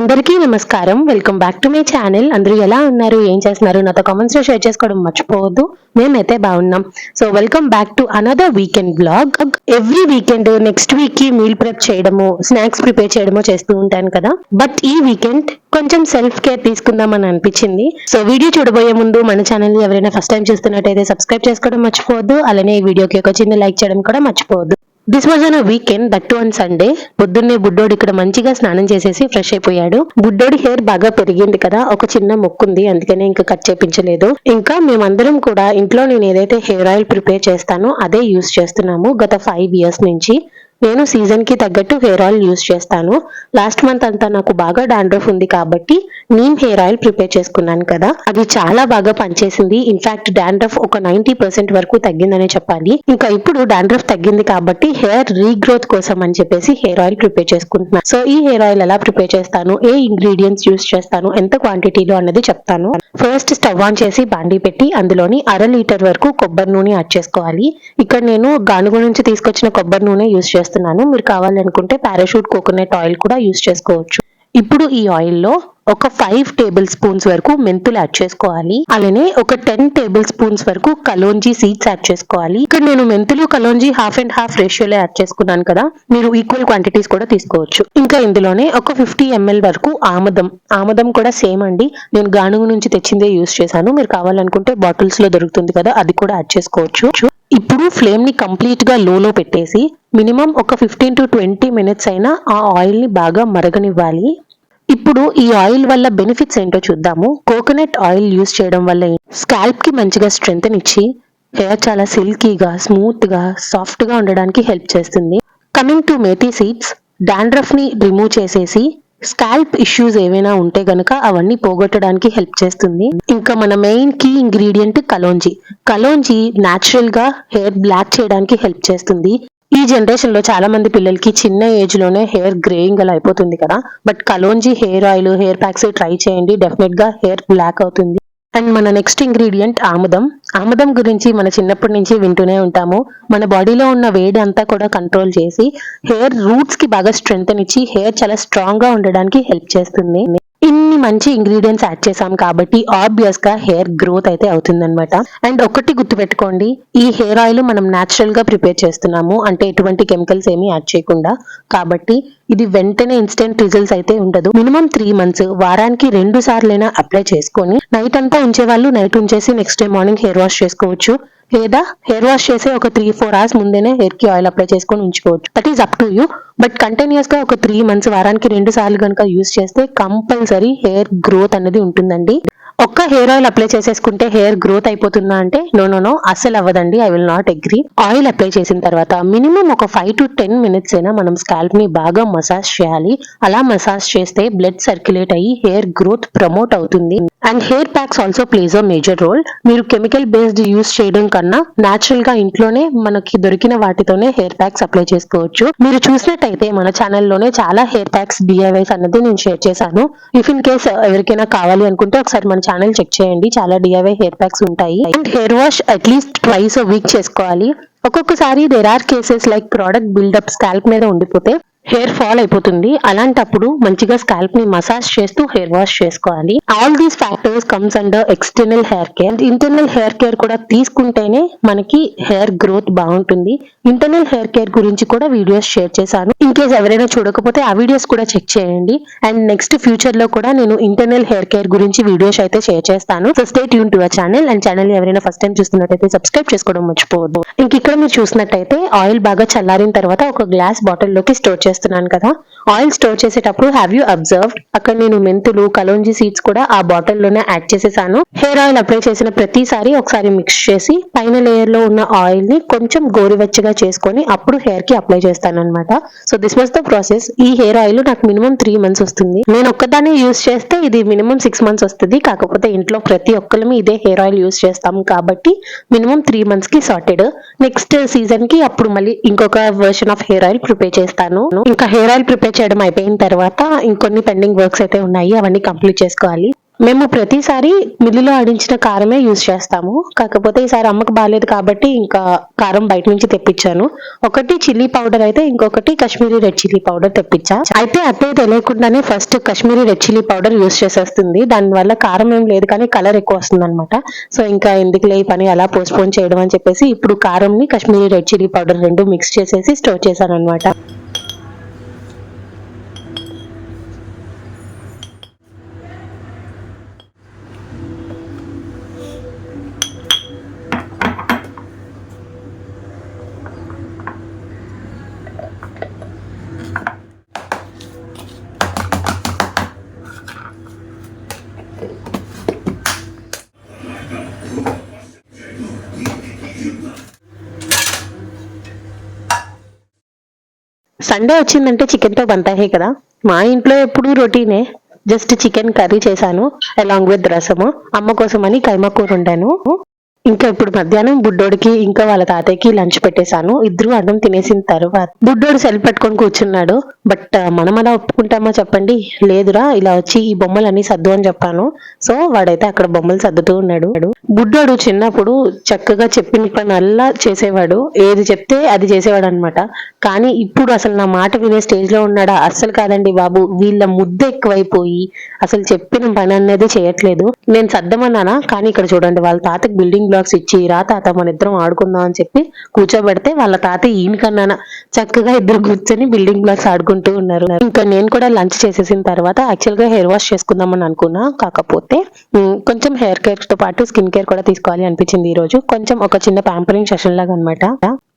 అందరికీ నమస్కారం. Welcome back to my channel అందరూ ఎలా ఉన్నారు? ఏం చేస్తున్నారు? నాతో కామెంట్స్లో షేర్ చేసుకోవడం మర్చిపోవద్దు. మేమైతే బాగున్నాం. So welcome back to another weekend blog every weekend next వీక్కి మీల్ ప్రెప్ చేయడము స్నాక్స్ ప్రిపేర్ చేయడము చేస్తూ ఉంటాను కదా. బట్ ఈ వీకెండ్ కొంచెం సెల్ఫ్ కేర్ తీసుకుందామని అనిపించింది. సో వీడియో చూడబోయే ముందు మన ఛానల్ ఎవరైనా ఫస్ట్ టైం చూస్తున్నట్టయితే సబ్స్క్రైబ్ చేసుకోవడం మర్చిపోవద్దు. అలానే ఈ వీడియోకి ఒక చిన్న లైక్ చేయడం కూడా మర్చిపోవద్దు. This was an weekend that too on Sunday పొద్దున్నే బుడ్డోడు ఇక్కడ మంచిగా స్నానం చేసేసి ఫ్రెష్ అయిపోయాడు. బుడ్డోడి హెయిర్ బాగా పెరిగింది కదా ఒక చిన్న మొక్కుంది అందుకనే ఇంకా కట్ చేపించలేదు. ఇంకా మేమందరం కూడా ఇంట్లో నేను ఏదైతే హెయిర్ ఆయిల్ ప్రిపేర్ చేస్తానో అదే యూస్ చేస్తున్నాము. గత ఫైవ్ ఇయర్స్ నుంచి. నేను సీజన్కి తగ్గట్టు హెయిర్ ఆయిల్ యూస్ చేస్తాను. లాస్ట్ మంత్ అంతా నాకు బాగా డాండ్రఫ్ ఉంది కాబట్టి నీమ్ హెయిర్ ఆయిల్ ప్రిపేర్ చేసుకున్నాను కదా. అది చాలా బాగా పనిచేసింది. ఇన్ఫాక్ట్ డాండ్రఫ్ ఒక నైన్టీ పర్సెంట్ వరకు తగ్గిందనే చెప్పాలి. ఇంకా ఇప్పుడు డాండ్రఫ్ తగ్గింది కాబట్టి హెయిర్ రీగ్రోత్ కోసం అని చెప్పేసి హెయిర్ ఆయిల్ ప్రిపేర్ చేసుకుంటున్నాను. సో ఈ హెయిర్ ఆయిల్ ఎలా ప్రిపేర్ చేస్తాను? ఏ ఇంగ్రీడియంట్స్ యూస్ చేస్తాను? ఎంత క్వాంటిటీలో అన్నది చెప్తాను. ఫస్ట్ స్టవ్ ఆన్ చేసి బాండీ పెట్టి అందులోని అర లీటర్ వరకు కొబ్బరి నూనె యాడ్ చేసుకోవాలి. ఇక్కడ నేను గానుగు నుంచి తీసుకొచ్చిన కొబ్బరి నూనె యూస్ చేస్తున్నాను. మీరు కావాలనుకుంటే పారాషూట్ కోకోనట్ ఆయిల్ కూడా యూస్ చేసుకోవచ్చు. ఇప్పుడు ఈ ఆయిల్లో ఒక ఫైవ్ టేబుల్ స్పూన్స్ వరకు మెంతులు యాడ్ చేసుకోవాలి. అలానే ఒక టెన్ టేబుల్ స్పూన్స్ వరకు కలోంజీ సీడ్స్ యాడ్ చేసుకోవాలి. ఇక్కడ నేను మెంతులు కలోంజీ హాఫ్ అండ్ హాఫ్ రేషియోలో యాడ్ చేసుకున్నాను కదా. మీరు ఈక్వల్ క్వాంటిటీస్ కూడా తీసుకోవచ్చు. ఇంకా ఇందులోనే ఒక ఫిఫ్టీ ఎంఎల్ వరకు ఆముదం. ఆముదం కూడా సేమ్ అండి. నేను గానుగు నుంచి తెచ్చిందే యూస్ చేశాను. మీరు కావాలనుకుంటే బాటిల్స్లో దొరుకుతుంది కదా అది కూడా యాడ్ చేసుకోవచ్చు. ఇప్పుడు ఫ్లేమ్ని కంప్లీట్గా లోలో పెట్టేసి మినిమం ఒక ఫిఫ్టీన్ టు ట్వంటీ మినిట్స్ అయినా ఆ ఆయిల్ని బాగా మరగనివ్వాలి. ఇప్పుడు ఈ ఆయిల్ వల్ల బెనిఫిట్స్ ఏంటో చూద్దాము. కోకోనట్ ఆయిల్ యూస్ చేయడం వల్ల స్కాల్ప్కి మంచిగా స్ట్రెంగ్త్ ఇచ్చి హెయిర్ చాలా సిల్కీగా స్మూత్గా సాఫ్ట్గా ఉండడానికి హెల్ప్ చేస్తుంది. కమింగ్ టు మేతి సీడ్స్ డాండ్రఫ్ని రిమూవ్ చేసేసి స్కాల్ప్ ఇష్యూస్ ఏవైనా ఉంటే గనక అవన్నీ పోగొట్టడానికి హెల్ప్ చేస్తుంది. ఇంకా మన మెయిన్ కీ ఇంగ్రీడియంట్ కలోంజీ. కలోంజీ నాచురల్గా హెయిర్ బ్లాక్ చేయడానికి హెల్ప్ చేస్తుంది. ఈ జనరేషన్లో చాలా మంది పిల్లలకి చిన్న ఏజ్లోనే హెయిర్ గ్రేయింగ్ అలా అయిపోతుంది కదా. But kalonji hair oil hair packs try చేయండి. డెఫినెట్గా హెయిర్ బ్లాక్ అవుతుంది. అండ్ మన నెక్స్ట్ ఇంగ్రీడియంట్ ఆముదం. ఆముదం గురించి మన చిన్నప్పటి నుంచి వింటూనే ఉంటాము. మన బాడీలో ఉన్న వేడి అంతా కూడా కంట్రోల్ చేసి హెయిర్ రూట్స్కి బాగా స్ట్రెంగ్త్ ఇచ్చి హెయిర్ చాలా స్ట్రాంగ్గా ఉండడానికి హెల్ప్ చేస్తుంది. ఇన్ని మంచి ఇంగ్రీడియంట్స్ యాడ్ చేసాం కాబట్టి ఆబ్వియస్గా హెయిర్ గ్రోత్ అయితే అవుతుందన్నమాట. అండ్ ఒకటి గుర్తుపెట్టుకోండి ఈ హెయిర్ ఆయిల్ మనం నాచురల్గా ప్రిపేర్ చేస్తున్నాము. అంటే ఎటువంటి కెమికల్స్ ఏమి యాడ్ చేయకుండా. కాబట్టి ఇది వెంటనే ఇన్స్టెంట్ రిజల్ట్స్ అయితే ఉండదు. మినిమం త్రీ మంత్స్ వారానికి రెండు సార్లైనా అప్లై చేసుకొని నైట్ అంతా ఉంచే వాళ్ళు నైట్ ఉంచేసి next day morning hair wash చేసుకోవచ్చు. లేదా హెయిర్ వాష్ చేసే ఒక త్రీ ఫోర్ అవర్స్ ముందేనే హెయిర్కి ఆయిల్ అప్లై చేసుకొని ఉంచుకోవచ్చు. That is up to you but కంటిన్యూస్గా ఒక త్రీ మంత్స్ వారానికి రెండు సార్లు కనుక యూస్ చేస్తే కంపల్సరీ హెయిర్ గ్రోత్ అనేది ఉంటుందండి. ఒక్క హెయిర్ ఆయిల్ అప్లై చేసేసుకుంటే హెయిర్ గ్రోత్ అయిపోతుందా అంటే నో నో నో అస్సలు అవ్వదండి I will not agree oil apply చేసిన తర్వాత మినిమం ఒక ఫైవ్ టు టెన్ మినిట్స్ అయినా మనం స్కాల్ప్ని బాగా మసాజ్ చేయాలి. అలా మసాజ్ చేస్తే బ్లడ్ సర్క్యులేట్ అయ్యి హెయిర్ గ్రోత్ ప్రమోట్ అవుతుంది. And hair packs also plays a major role మీరు కెమికల్ బేస్డ్ యూస్ చేయడం కన్నా న్యాచురల్గా ఇంట్లోనే మనకి దొరికిన వాటితోనే హెయిర్ ప్యాక్స్ అప్లై చేసుకోవచ్చు. మీరు చూసినట్టయితే మన ఛానల్లోనే చాలా హెయిర్ ప్యాక్స్ డిఐవైస్ అన్నది నేను షేర్ చేశాను. ఇఫ్ ఇన్ కేస్ ఎవరికైనా కావాలి అనుకుంటే ఒకసారి మన ఛానల్ చెక్ చేయండి. చాలా డిఐవై హెయిర్ ప్యాక్స్ ఉంటాయి. And hair wash at least twice week చేసుకోవాలి. ఒక్కొక్కసారి there are cases like product buildup scalp మీద ఉండిపోతే హెయిర్ ఫాల్ అయిపోతుంది. అలాంటప్పుడు మంచిగా స్కాల్ప్ని మసాజ్ చేస్తూ హెయిర్ వాష్ చేసుకోవాలి. All these factors comes under external hair care. Internal hair care కూడా తీసుకుంటేనే మనకి హెయిర్ గ్రోత్ బాగుంటుంది. ఇంటర్నల్ హెయిర్ కేర్ గురించి కూడా వీడియోస్ షేర్ చేశాను. ఇన్ కేస్ ఎవరైనా చూడకపోతే ఆ వీడియోస్ కూడా చెక్ చేయండి. అండ్ నెక్స్ట్ ఫ్యూచర్లో కూడా నేను ఇంటర్నల్ హెయిర్ కేర్ గురించి వీడియోస్ అయితే షేర్ చేస్తాను. So stay tune to channel. And channel ఎవరైనా ఫస్ట్ టైం చూస్తున్నట్టయితే సబ్స్క్రైబ్ చేసుకోవడం మర్చిపోవద్దు. ఇంక ఇక్కడ మీరు చూసినట్టయితే ఆయిల్ బాగా చల్లారిన తర్వాత ఒక గ్లాస్ బాటిల్లోకి స్టోర్ చేస్తున్నాను కదా. ఆయిల్ స్టోర్ చేసేటప్పుడు హ్యావ్ యూ అబ్జర్వ్డ్ అక్కడ నేను మెంతులు కలోంజీ సీడ్స్ కూడా ఆ బాటిల్లోనే యాడ్ చేసేసాను. హెయిర్ ఆయిల్ అప్లై చేసిన ప్రతిసారి ఒకసారి మిక్స్ చేసి పైన లేయర్లో ఉన్న ఆయిల్ని కొంచెం గోరువెచ్చగా చేసుకొని అప్పుడు హెయిర్కి అప్లై చేస్తాను అనమాట so this was the process ఈ హెయిర్ ఆయిల్ నాకు మినిమం త్రీ మంత్స్ వస్తుంది. నేను ఒక్కదాన్ని యూస్ చేస్తే ఇది మినిమం సిక్స్ మంత్స్ వస్తుంది. కాకపోతే ఇంట్లో ప్రతి ఒక్కరిమి ఇదే హెయిర్ ఆయిల్ యూస్ చేస్తాం కాబట్టి మినిమం త్రీ మంత్స్కి సార్టెడ్ నెక్స్ట్ సీజన్కి అప్పుడు మళ్ళీ ఇంకొక version of hair oil prepare చేస్తాను. ఇంకా హెయిర్ ఆయిల్ ప్రిపేర్ చేయడం అయిపోయిన తర్వాత ఇంకొన్ని పెండింగ్ వర్క్స్ అయితే ఉన్నాయి అవన్నీ కంప్లీట్ చేసుకోవాలి. మేము ప్రతిసారి మిల్లులో ఆడించిన కారమే యూజ్ చేస్తాము. కాకపోతే ఈసారి అమ్మకు బాగాలేదు కాబట్టి ఇంకా కారం బయట నుంచి తెప్పించాను. ఒకటి చిల్లీ పౌడర్ అయితే ఇంకొకటి కాశ్మీరీ రెడ్ చిల్లీ పౌడర్ తెప్పించా. అయితే అత్తయ్య తెలియకుండానే first Kashmiri red chilli powder use చేసేస్తుంది. దానివల్ల కారం ఏం లేదు కానీ కలర్ ఎక్కువ వస్తుంది అనమాట సో ఇంకా ఎందుకులే ఈ పని అలా పోస్ట్పోన్ చేయడం అని చెప్పేసి ఇప్పుడు కారంని కాశ్మీరీ రెడ్ చిల్లీ పౌడర్ రెండు మిక్స్ చేసేసి స్టోర్ చేశాను అనమాట సండే వచ్చిందంటే చికెన్తో తో కదా. మా ఇంట్లో ఎప్పుడూ రొటీనే. జస్ట్ చికెన్ కర్రీ చేశాను అలాంగ్ విత్ రసము. అమ్మ కోసం అని కైమా కూర వండాను. ఇంకా ఇప్పుడు మధ్యాహ్నం బుడ్డోడికి ఇంకా వాళ్ళ తాతయ్యకి లంచ్ పెట్టేశాను. ఇద్దరు అన్నం తినేసిన తర్వాత బుడ్డోడు సెల్ పట్టుకొని కూర్చున్నాడు. బట్ మనం అలా ఒప్పుకుంటామా చెప్పండి? లేదురా ఇలా వచ్చి ఈ బొమ్మలన్నీ సర్దు అని చెప్పాను. సో వాడైతే అక్కడ బొమ్మలు సర్దుతూ ఉన్నాడు. బుడ్డోడు చిన్నప్పుడు చక్కగా చెప్పిన పని అల్లా చేసేవాడు. ఏది చెప్తే అది చేసేవాడు అనమాట కానీ ఇప్పుడు అసలు నా మాట వినే స్టేజ్లో ఉన్నాడా? అస్సలు కాదండి బాబు. వీళ్ళ ముద్ద ఎక్కువైపోయి అసలు చెప్పిన పని అనేది చేయట్లేదు. నేను సర్దమన్నానా? కానీ ఇక్కడ చూడండి వాళ్ళ తాతకి బిల్డింగ్లో బాక్స్ ఇచ్చి రా తాత మన ఇద్దరం ఆడుకుందాం అని చెప్పి కూర్చోబెడితే వాళ్ళ తాత ఈయనకన్నా చక్కగా ఇద్దరు కూర్చొని బిల్డింగ్ బ్లాక్స్ ఆడుకుంటూ ఉన్నారు. ఇంకా నేను కూడా లంచ్ చేసేసిన తర్వాత యాక్చువల్గా హెయిర్ వాష్ చేసుకుందామని అనుకున్నా. కాకపోతే కొంచెం హెయిర్ కేర్తో పాటు స్కిన్ కేర్ కూడా తీసుకోవాలి అనిపించింది ఈ రోజు కొంచెం ఒక చిన్న ప్యాంపరింగ్ సెషన్ లాగా అనమాట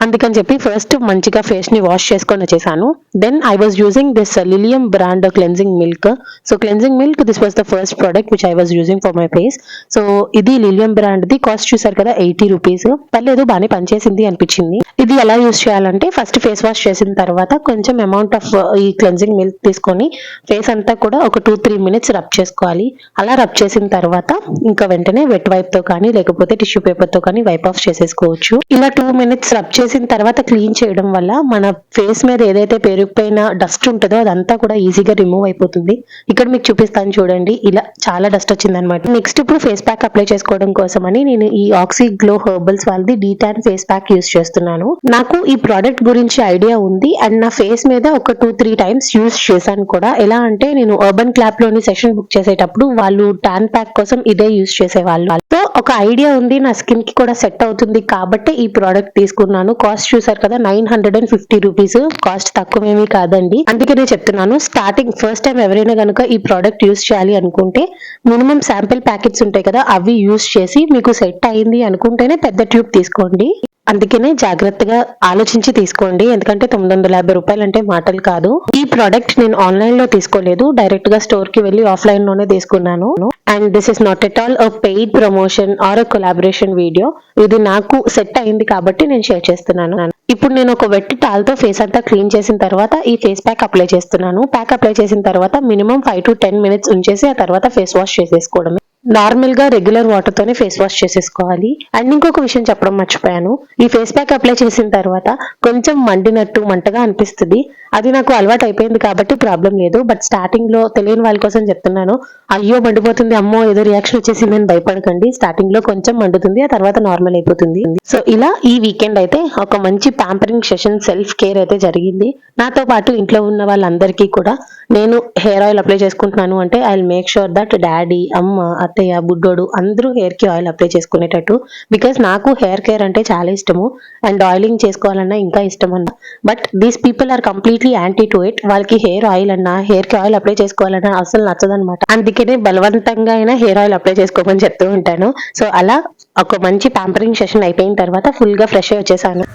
అందుకని చెప్పి ఫస్ట్ మంచిగా ఫేస్ని వాష్ చేసుకొని వచ్చేసాను. Then I was using this Lilium brand cleansing milk so cleansing milk this was the first product which I was using for my face so ఇది లిలియం బ్రాండ్ ది కాస్ట్ చూసారు కదా eighty rupees పర్లేదు బాగానే పనిచేసింది అనిపించింది. ఇది ఎలా use చేయాలంటే ఫస్ట్ ఫేస్ వాష్ చేసిన తర్వాత కొంచెం అమౌంట్ ఆఫ్ uh, ఈ క్లెన్జింగ్ మిల్క్ తీసుకొని ఫేస్ అంతా కూడా ఒక టూ త్రీ మినిట్స్ రబ్ చేసుకోవాలి. అలా రబ్ చేసిన తర్వాత ఇంకా వెంటనే వెట్ వైప్తో కానీ లేకపోతే టిష్యూ పేపర్తో కానీ వైప్ ఆఫ్ చేసేసుకోవచ్చు. ఇలా టూ మినిట్స్ రబ్ చేసిన తర్వాత క్లీన్ చేయడం వల్ల మన ఫేస్ మీద ఏదైతే పెరిగిపోయిన డస్ట్ ఉంటుందో అదంతా కూడా ఈజీగా రిమూవ్ అయిపోతుంది. ఇక్కడ మీకు చూపిస్తాను చూడండి. ఇలా చాలా డస్ట్ వచ్చిందనమాట నెక్స్ట్ ఇప్పుడు ఫేస్ ప్యాక్ అప్లై చేసుకోవడం కోసం అని నేను ఈ ఆక్సీ గ్లో హెర్బల్స్ వాళ్ళది డీటాన్ ఫేస్ ప్యాక్ యూస్ చేస్తున్నాను. నాకు ఈ ప్రోడక్ట్ గురించి ఐడియా ఉంది అండ్ నా ఫేస్ మీద ఒక టూ త్రీ టైమ్స్ యూస్ చేశాను కూడా. ఎలా అంటే నేను అర్బన్ క్లాప్లోని సెషన్ బుక్ చేసేటప్పుడు వాళ్ళు టాన్ ప్యాక్ కోసం ఇదే యూజ్ చేసేవాళ్ళు. సో ఒక ఐడియా ఉంది నా స్కిన్కి కూడా సెట్ అవుతుంది కాబట్టి ఈ ప్రోడక్ట్ తీసుకున్నాను. కాస్ట్ చూసారు కదా nine hundred and fifty rupees. Cost తక్కువేమీ కాదండి. అందుకే నేను చెప్తున్నాను స్టార్టింగ్ ఫస్ట్ టైం ఎవరైనా కనుక ఈ ప్రోడక్ట్ యూస్ చేయాలి అనుకుంటే మినిమం శాంపిల్ ప్యాకెట్స్ ఉంటాయి కదా అవి యూస్ చేసి మీకు సెట్ అయింది అనుకుంటేనే పెద్ద ట్యూబ్ తీసుకోండి. అందుకనే జాగ్రత్తగా ఆలోచించి తీసుకోండి. ఎందుకంటే తొమ్మిది వందల యాభై రూపాయలు అంటే మాటలు కాదు. ఈ ప్రోడక్ట్ నేను ఆన్లైన్లో తీసుకోలేదు. డైరెక్ట్గా స్టోర్కి వెళ్ళి ఆఫ్లైన్లోనే తీసుకున్నాను. And this is not at all a paid promotion or a collaboration video ఇది నాకు సెట్ అయింది కాబట్టి నేను షేర్ చేస్తున్నాను. ఇప్పుడు నేను ఒక వెట్టి టాల్తో ఫేస్ అంతా క్లీన్ చేసిన తర్వాత ఈ ఫేస్ ప్యాక్ అప్లై చేస్తున్నాను. ప్యాక్ అప్లై చేసిన తర్వాత minimum five to ten minutes ఉంచేసి ఆ తర్వాత ఫేస్ వాష్ చేసేసుకోవడమే. నార్మల్గా రెగ్యులర్ వాటర్ తోనే ఫేస్ వాష్ చేసేసుకోవాలి. అండ్ ఇంకొక విషయం చెప్పడం మర్చిపోయాను. ఈ ఫేస్ ప్యాక్ అప్లై చేసిన తర్వాత కొంచెం మండినట్టు మంటగా అనిపిస్తుంది. అది నాకు అలవాటు అయిపోయింది కాబట్టి ప్రాబ్లం లేదు. బట్ స్టార్టింగ్లో తెలియని వాళ్ళ కోసం చెప్తున్నాను. అయ్యో మండిపోతుంది అమ్మో ఏదో రియాక్షన్ వచ్చేసింది అని భయపడకండి. స్టార్టింగ్లో కొంచెం మండుతుంది ఆ తర్వాత నార్మల్ అయిపోతుంది. సో ఇలా ఈ వీకెండ్ అయితే ఒక మంచి ప్యాంపరింగ్ సెషన్ సెల్ఫ్ కేర్ అయితే జరిగింది. నాతో పాటు ఇంట్లో ఉన్న వాళ్ళందరికీ కూడా నేను హెయిర్ ఆయిల్ అప్లై చేసుకుంటున్నాను అంటే I make sure that daddy అమ్మ అత్తయ్య బుడ్డోడు అందరూ హెయిర్కి ఆయిల్ అప్లై చేసుకునేటట్టు. బికాస్ నాకు హెయిర్ కేర్ అంటే చాలా ఇష్టము. అండ్ ఆయిలింగ్ చేసుకోవాలన్నా ఇంకా ఇష్టం అన్న but these people are completely anti to it. వాళ్ళకి హెయిర్ ఆయిల్ అన్నా హెయిర్కి ఆయిల్ అప్లై చేసుకోవాలన్నా అసలు నచ్చదనమాట అందుకనే బలవంతంగా అయినా హెయిర్ ఆయిల్ అప్లై చేసుకోమని చెప్తూ ఉంటాను. సో అలా ఒక మంచి ప్యాంపరింగ్ సెషన్ అయిపోయిన తర్వాత ఫుల్గా ఫ్రెష్ వచ్చేసాను.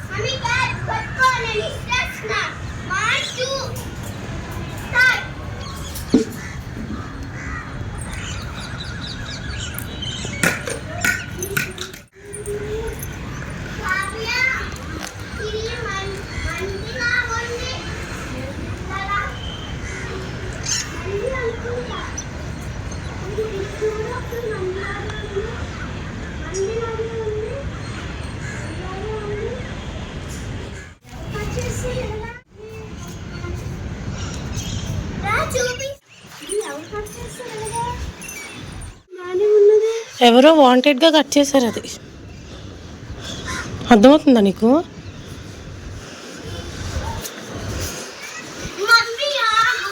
ఎవరో వాంటెడ్గా కట్ చేశారు అది. అర్థమవుతుందా నీకు?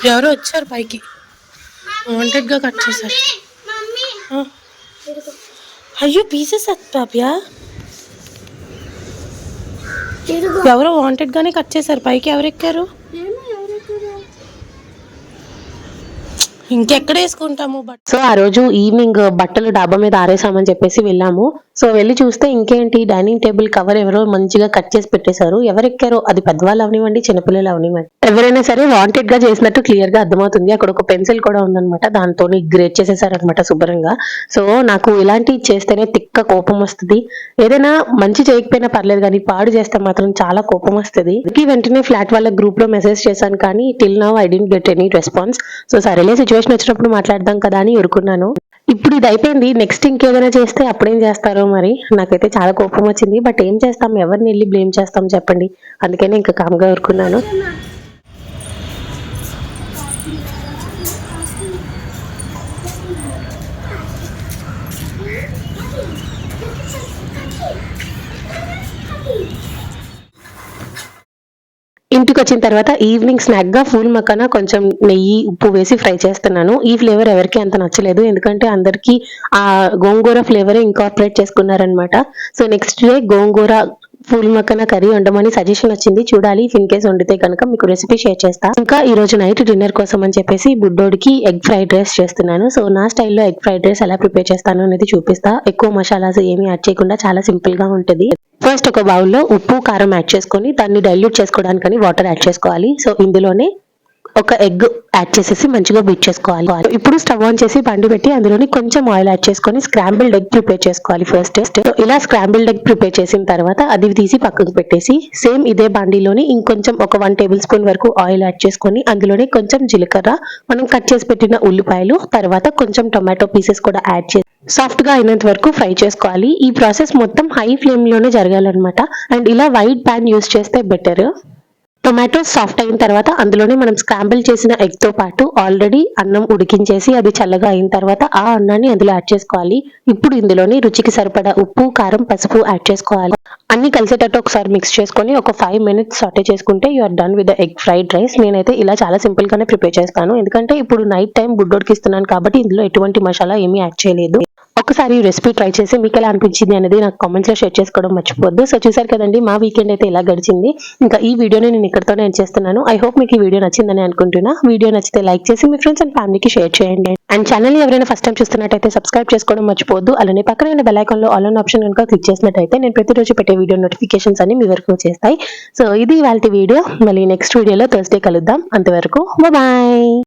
ఎవరో వచ్చారు పైకి. వాంటెడ్గా కట్ చేశారు. అయ్యో పీసెస్ పాప్యా ఎవరో వాంటెడ్గానే కట్ చేశారు. పైకి ఎవరు ఎక్కారు ఇంకెక్కడ వేసుకుంటాము? సో ఆ రోజు ఈవినింగ్ బట్టలు డాబా మీద ఆరేసామని చెప్పేసి వెళ్ళాము. సో వెళ్ళి చూస్తే ఇంకేంటి డైనింగ్ టేబుల్ కవర్ ఎవరో మంచిగా కట్ చేసి పెట్టేశారు. ఎవరెక్కారో అది పెద్దవాళ్ళు అవనివ్వండి చిన్నపిల్లలు అవనివ్వండి. ఎవరైనా సరే వాంటెడ్గా చేసినట్టు క్లియర్గా అర్థమవుతుంది. అక్కడ ఒక పెన్సిల్ కూడా ఉందన్నమాట. దాంతో గ్రేట్ చేసేసారనమాట శుభ్రంగా. సో నాకు ఇలాంటివి చేస్తేనే తిక్క కోపం వస్తుంది. ఏదైనా మంచి చేయకపోయినా పర్లేదు కానీ పాడు చేస్తే మాత్రం చాలా కోపం వస్తుంది. వెంటనే ఫ్లాట్ వాళ్ళ గ్రూప్లో మెసేజ్ చేశాను. కానీ till now I didn't get any response so సరేలే సిచ్యువేషన్ వచ్చినప్పుడు మాట్లాడదాం కదా అని ఊరుకున్నాను. ఇప్పుడు ఇది అయిపోయింది. నెక్స్ట్ ఇంకేదైనా చేస్తే అప్పుడేం చేస్తారో మరి. నాకైతే చాలా కోపం వచ్చింది. బట్ ఏం చేస్తాం? ఎవరిని వెళ్ళి బ్లేమ్ చేస్తాం చెప్పండి. అందుకని ఇంకా కామ్గా ఊరుకున్నాను. ఇంటికి వచ్చిన తర్వాత ఈవినింగ్ స్నాక్గా ఫూల్ మక్కన కొంచెం నెయ్యి ఉప్పు వేసి ఫ్రై చేస్తున్నాను. ఈ ఫ్లేవర్ ఎవరికి అంత నచ్చలేదు. ఎందుకంటే అందరికీ ఆ gongura flavour incorporate చేసుకున్నారనమాట so next day gongura phool makhana curry వండమని suggestion వచ్చింది. చూడాలి ఇన్ కేస్ వండితే కనుక మీకు రెసిపీ షేర్ చేస్తా. ఇంకా ఈ రోజు నైట్ డిన్నర్ కోసం అని చెప్పేసి బుడ్డోడికి ఎగ్ ఫ్రైడ్ రైస్ చేస్తున్నాను. సో నా స్టైల్లో ఎగ్ ఫ్రైడ్ రైస్ ఎలా ప్రిపేర్ చేస్తాను అనేది చూపిస్తా. ఎక్కువ మసాలాస్ ఏమీ యాడ్ చేయకుండా చాలా సింపుల్గా ఉంటుంది. ఫస్ట్ ఒక బౌల్లో ఉప్పు కారం యాడ్ చేసుకొని దాన్ని డైల్యూట్ చేసుకోవడానికని వాటర్ యాడ్ చేసుకోవాలి. సో ఇందులోనే ఒక ఎగ్ యాడ్ చేసేసి మంచిగా బీట్ చేసుకోవాలి. ఇప్పుడు స్టవ్ ఆన్ చేసి బండి పెట్టి అందులోని కొంచెం ఆయిల్ యాడ్ చేసుకొని స్క్రాంబుల్డ్ ఎగ్ ప్రిపేర్ చేసుకోవాలి ఫస్ట్ ఇలా స్క్రాంబుల్డ్ ఎగ్ ప్రిపేర్ చేసిన తర్వాత అది తీసి పక్కకు పెట్టేసి సేమ్ ఇదే బండిలోని ఇంకొంచెం ఒక వన్ టేబుల్ స్పూన్ వరకు ఆయిల్ యాడ్ చేసుకొని అందులోనే కొంచెం జీలకర్ర మనం కట్ చేసి పెట్టిన ఉల్లిపాయలు తర్వాత కొంచెం టొమాటో పీసెస్ కూడా యాడ్ చేసి సాఫ్ట్గా అయినంత వరకు ఫ్రై చేసుకోవాలి. ఈ ప్రాసెస్ మొత్తం హై ఫ్లేమ్లోనే జరగాలన్నమాట. అండ్ ఇలా వైట్ ప్యాన్ యూస్ చేస్తే బెటర్ టొమాటో సాఫ్ట్ అయిన తర్వాత అందులోనే మనం స్క్రాంబుల్ చేసిన ఎగ్తో పాటు ఆల్రెడీ అన్నం ఉడికించేసి అది చల్లగా అయిన తర్వాత ఆ అన్నాన్ని అందులో యాడ్ చేసుకోవాలి. ఇప్పుడు ఇందులోని రుచికి సరిపడా ఉప్పు కారం పసుపు యాడ్ చేసుకోవాలి. అన్ని కలిసేటట్టు ఒకసారి మిక్స్ చేసుకొని ఒక ఫైవ్ మినిట్స్ సాటే చేసుకుంటే you are done with egg fried rice నేనైతే ఇలా చాలా సింపుల్ గానే ప్రిపేర్ చేస్తాను. ఎందుకంటే ఇప్పుడు నైట్ టైం బుడ్డోడికి ఇస్తున్నాను కాబట్టి ఇందులో ఎటువంటి మసాలా ఏమీ యాడ్ చేయలేదు. ఒకసారి ఈ రెసిపీ ట్రై చేసి మీకు ఎలా అనిపించింది అనేది నాకు కామెంట్స్లో షేర్ చేసుకోవడం మర్చిపోద్దు సో చూసారు కదండి మా వీకెండ్ అయితే ఇలా గడిచింది. ఇంకా ఈ వీడియోని నేను ఇక్కడతో నేను చేస్తున్నాను. ఐ హోప్ మీకు ఈ వీడియో నచ్చిందని అనుకుంటున్నా. వీడియో నచ్చితే లైక్ చేసి మీ ఫ్రెండ్స్ అండ్ ఫ్యామిలీకి షేర్ చేయండి. అండ్ ఛానల్ని ఎవరైనా ఫస్ట్ టైం చూస్తున్నట్టయితే సబ్స్క్రైబ్ చేసుకోవడం మర్చిపోద్దు అలానే పక్కన ఉన్న బెల్ ఆల్ ఆన్ ఆప్షన్ కనుక క్లిక్ చేసినట్టయితే నేను ప్రతిరోజు పెట్టే వీడియో నోటిఫికేషన్స్ అన్ని మీ వరకు వచ్చేస్తాయి. సో ఇది వాళ్ళ వీడియో. మళ్ళీ నెక్స్ట్ వీడియోలో థర్స్డే కలుద్దాం. అంతవరకు బాయ్